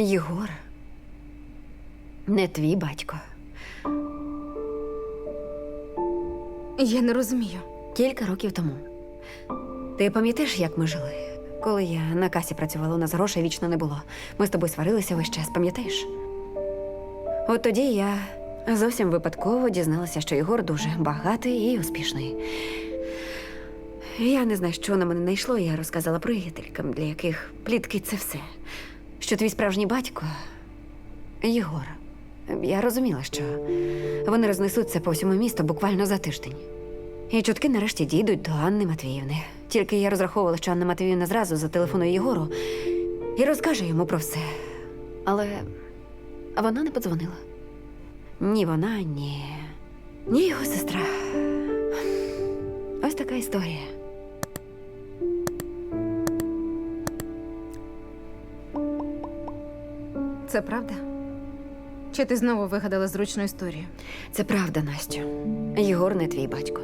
Єгор. Не твій батько. Я не розумію. Кілька років тому. Ти пам'ятаєш, як ми жили? Коли я на касі працювала, у нас грошей вічно не було. Ми з тобою сварилися весь час, пам'ятаєш? От тоді я зовсім випадково дізналася, що Єгор дуже багатий і успішний. Я не знаю, що на мене найшло, я розказала приятелькам, для яких плітки це все. Що твій справжній батько Єгор. Я розуміла, що вони рознесуться по всьому місту буквально за тиждень. І чутки нарешті дійдуть до Анни Матвіївни. Тільки я розраховувала, що Анна Матвіївна зразу зателефонує Єгору і розкаже йому про все. Але вона не подзвонила. Ні вона, ні. Ні його сестра. Ось така історія. Це правда? Чи ти знову вигадала зручну історію? Це правда, Настю. Єгор не твій батько.